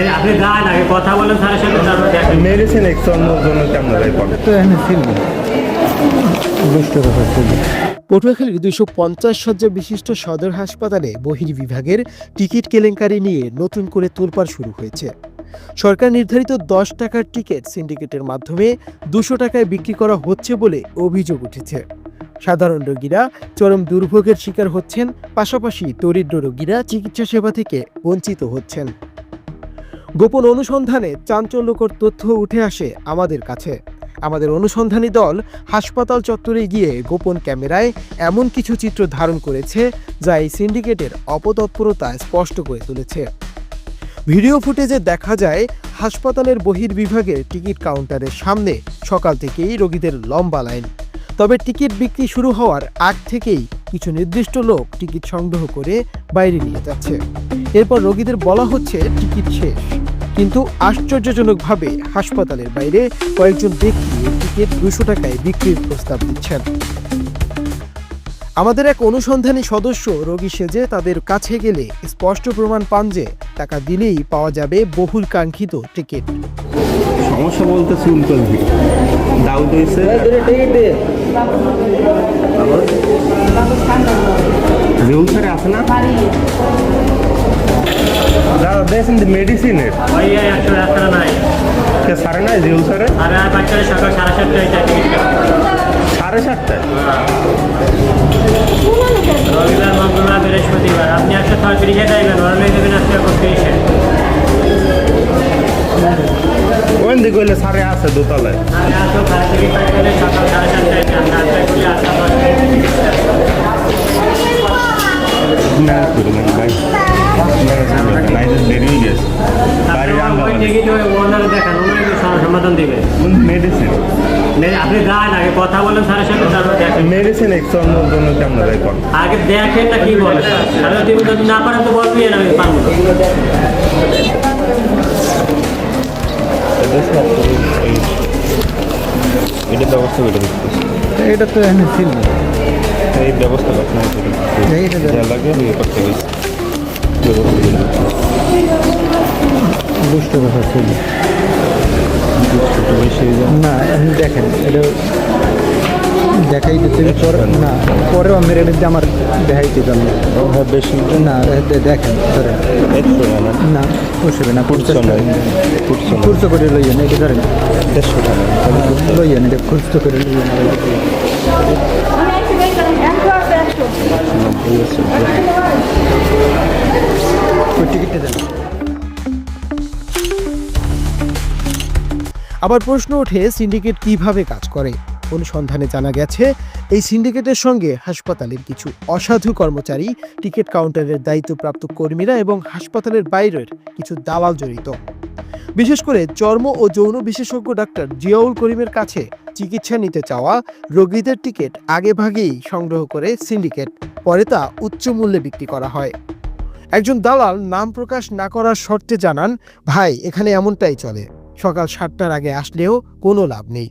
মে- আপনি যান আগে কথা বলেন স্যারের সাথে তারপর দেখেন মেডিসিন এক্সটার্নাল জন্য কেমন যায় তো এখানে ছিল বুঝতে পারছি পটুয়াখালীর দুইশো পঞ্চাশ শয্যা বিশিষ্ট সদর হাসপাতালে বহির্বিভাগের টিকিট কেলেঙ্কারি নিয়ে নতুন করে তোলপাড় শুরু হয়েছে। সরকার নির্ধারিত দশ টাকার টিকিট সিন্ডিকেটের মাধ্যমে দুশো টাকায় বিক্রি করা হচ্ছে বলে অভিযোগ উঠেছে। সাধারণ রোগীরা চরম দুর্ভোগের শিকার হচ্ছেন পাশাপাশি দরিদ্র রোগীরা চিকিৎসা সেবা থেকে বঞ্চিত হচ্ছেন। গোপন অনুসন্ধানে চাঞ্চল্যকর তথ্য উঠে আসে আমাদের কাছে। আমাদের অনুসন্ধানী দল হাসপাতাল চত্বরে গিয়ে গোপন ক্যামেরায় এমন কিছু চিত্র ধারণ করেছে যা এই সিন্ডিকেটের অপতৎপরতা স্পষ্ট করে তুলেছে। ভিডিও ফুটেজে দেখা যায়, হাসপাতালের বহির্বিভাগের টিকিট কাউন্টারের সামনে সকাল থেকেই রোগীদের লম্বা লাইন। তবে টিকিট বিক্রি শুরু হওয়ার আগ থেকেই কিছু নির্দিষ্ট লোক টিকিট সংগ্রহ করে বাইরে নিয়ে যাচ্ছে। এরপর রোগীদের বলা হচ্ছে টিকিট শেষ। কিন্তু আশ্চর্যজনকভাবে হাসপাতালের বাইরে কয়েকজন ব্যক্তি টিকিট দুশো টাকায় বিক্রির প্রস্তাব দিচ্ছেন। আমাদের এক অনুসন্ধানী সদস্য রোগী সেজে তাদের কাছে গেলে স্পষ্ট প্রমাণ পান যে টাকা দিলেই পাওয়া যাবে বহুল কাঙ্ক্ষিত টিকিট সমস্যা বলতে চুল করবি হয়েছে আছে না? দাদা দেখেন মেডিসিনের ভাইয়া একশো রাস্তা নাই। সে সারে নাই রেউল স্যারে আর বাচ্চারা সকাল সাড়ে সাতটায় সাড়ে সাতটায়? রবিবার মঙ্গলবার বৃহস্পতিবার। আপনি একশো ছয় তিরিশে যাইবেন নর্মালি দেবেন আজকে তিরিশে ওই দিকে হইলে সারে আছে দোতলায়? সকাল সাড়ে সাতটায় আটটা ভাই। গেছে সমাধান দিবে মেডিসিন আপনি যান আগে কথা বলেন স্যারের সাথে তারপর দেখেন মেডিসিন জন্য কেমন করে আগে দেখেন না কি বলে আর যদি যদি না পারেন তো বলবি না আমি পারব এটা ব্যবস্থা করে এটা তো এখানে ছিল এই ব্যবস্থা আপনার লাগে করতে গেছি বুঝতে পারছি না দেখেন এটা দেখাই দিতে পরে না পরেও আমি দিয়ে আমার দেখাইতে পারলাম হ্যাঁ বেশি না দেখেন ধরেন। না পুষবে না না না খুরচো করে লইয়েন এটা ধরেন। দেড়শো টাকা। লইয়েন এটা খুরচো করে লইয়েন আবার প্রশ্ন ওঠে, সিন্ডিকেট কীভাবে কাজ করে? অনুসন্ধানে জানা গেছে, এই সিন্ডিকেটের সঙ্গে হাসপাতালের কিছু অসাধু কর্মচারী, টিকিট কাউন্টারের দায়িত্বপ্রাপ্ত কর্মীরা এবং হাসপাতালের বাইরের কিছু দালাল জড়িত। বিশেষ করে চর্ম ও যৌন বিশেষজ্ঞ ডাক্তার জিয়াউল করিমের কাছে চিকিৎসা নিতে চাওয়া রোগীদের টিকিট আগেভাগেই সংগ্রহ করে সিন্ডিকেট, পরে তা উচ্চ মূল্যে বিক্রি করা হয়। একজন দালাল নাম প্রকাশ না করার শর্তে জানান, ভাই, এখানে এমনটাই চলে। সকাল সাতটার আগে আসলেও কোনো লাভ নেই।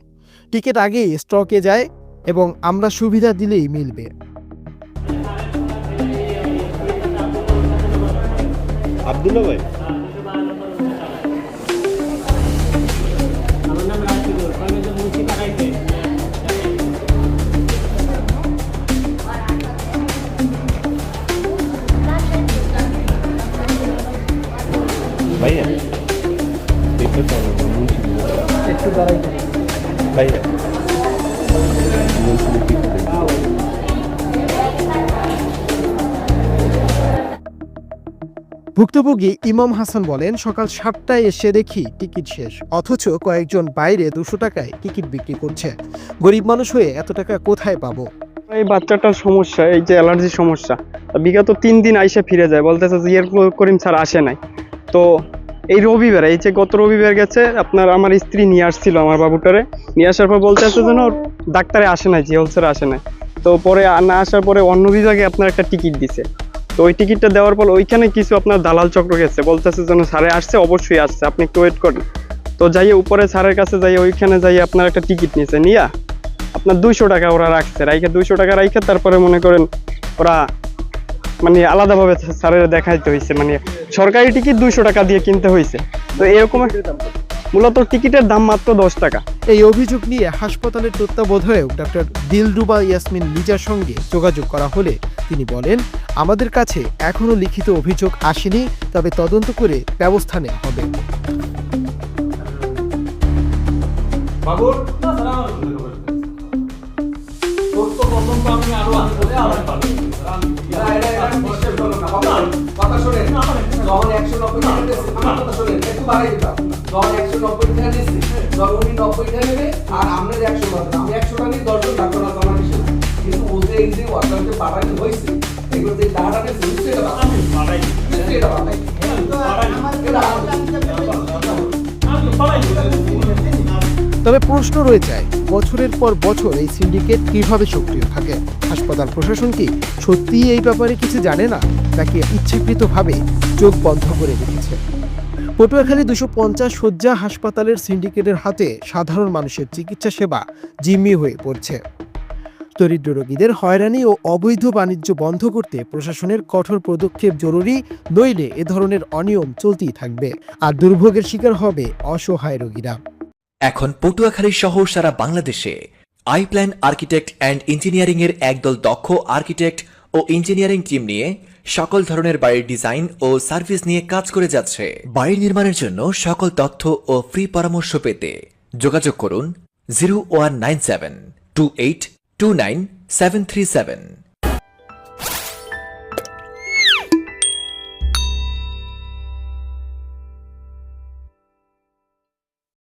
টিকিট আগেই স্টকে যায় এবং আমরা সুবিধা দিলেই মিলবে। আবদুল্লা ভাই ভাইয়া? দেখতে তো বলছি একটু দাঁড়াইতে ভাইয়া। ভুক্তভোগী ইমাম হাসান বলেন সকাল সাতটায় এসে দেখি টিকিট শেষ অথচ কয়েকজন বাইরে দুশো টাকায় টিকিট বিক্রি করছে। গরিব মানুষ হয়ে এত টাকা কোথায় পাবো? এই বাচ্চাটার সমস্যা এই যে অ্যালার্জির সমস্যা। বিগত তিন দিন আইসা ফিরে যায় বলতেছে যে ইয়ের করিম স্যার আসে নাই। তো এই রবিবার, এই যে গত রবিবার গেছে, আপনার আমার স্ত্রী নিয়ে আসছিল আমার বাবুটারে। নিয়ে আসার পর বলতে আছে যেন ডাক্তারে আসে নাই জিওল স্যার আসে নাই। তো পরে না আসার পরে অন্য বিভাগে আপনার একটা টিকিট দিছে। তো ওই টিকিটটা দেওয়ার পর ওইখানে কিছু আপনার দালাল চক্র গেছে। বলতেছে যেন স্যারে আসছে, অবশ্যই আসছে, আপনি একটু ওয়েট করেন। তো যাইয়ে উপরে স্যারের কাছে যাই ওইখানে যাই আপনার একটা টিকিট নিয়েছে নিয়া, আপনার দুইশো টাকা ওরা রাখছে, রাইখে দুইশো টাকা রাইখে তারপরে মনে করেন ওরা মানে আলাদাভাবে স্যারের দেখাইতে হয়েছে মানে সরকারি টিকিট দুইশো টাকা দিয়ে কিনতে হয়েছে তো এরকম মূলত টিকিটের দাম মাত্র দশ টাকা। এই অভিযোগ নিয়ে হাসপাতালের তত্ত্বাবধায়ক ডক্টর দিলরুবা ইয়াসমিন লিজার সঙ্গে যোগাযোগ করা হলে তিনি বলেন আমাদের কাছে এখনও লিখিত অভিযোগ আসেনি তবে তদন্ত করে ব্যবস্থা নেওয়া হবে। কথা একশো নব্বই টাকা দিচ্ছে একশো নব্বই টাকা দিচ্ছে নব্বই টাকা নেবে আর আপনার একশো টাকা আমি একশো টাকা নিয়ে দশজন কিন্তু ওদের এই যে ওয়ার্কারকে পাঠানো হয়েছে এগুলো যে টাকাটা নিচ্ছে তবে প্রশ্ন রয়ে যায়, বছরের পর বছর এই সিন্ডিকেট কীভাবে সক্রিয় থাকে? হাসপাতাল প্রশাসন কি সত্যিই এই ব্যাপারে কিছু জানে না, নাকি ইচ্ছাকৃতভাবে চোখ বন্ধ করে রেখেছে? পটুয়াখালী দুশো পঞ্চাশ শয্যা হাসপাতালের সিন্ডিকেটের হাতে সাধারণ মানুষের চিকিৎসা সেবা জিম্মি হয়ে পড়ছে। দরিদ্র রোগীদের হয়রানি ও অবৈধ বাণিজ্য বন্ধ করতে প্রশাসনের কঠোর পদক্ষেপ জরুরি, নইলে এ ধরনের অনিয়ম চলতেই থাকবে, আর দুর্ভোগের শিকার হবে অসহায় রোগীরা। এখন পটুয়াখালী সহ সারা বাংলাদেশে I plan architect and engineering এর একদল দক্ষ আর্কিটেক্ট ও ইঞ্জিনিয়ারিং টিম নিয়ে সকল ধরনের বাড়ির ডিজাইন ও সার্ভিস নিয়ে কাজ করে যাচ্ছে। বাড়ি নির্মাণের জন্য সকল তথ্য ও ফ্রি পরামর্শ পেতে যোগাযোগ করুন zero one nine seven two eight two nine seven three seven.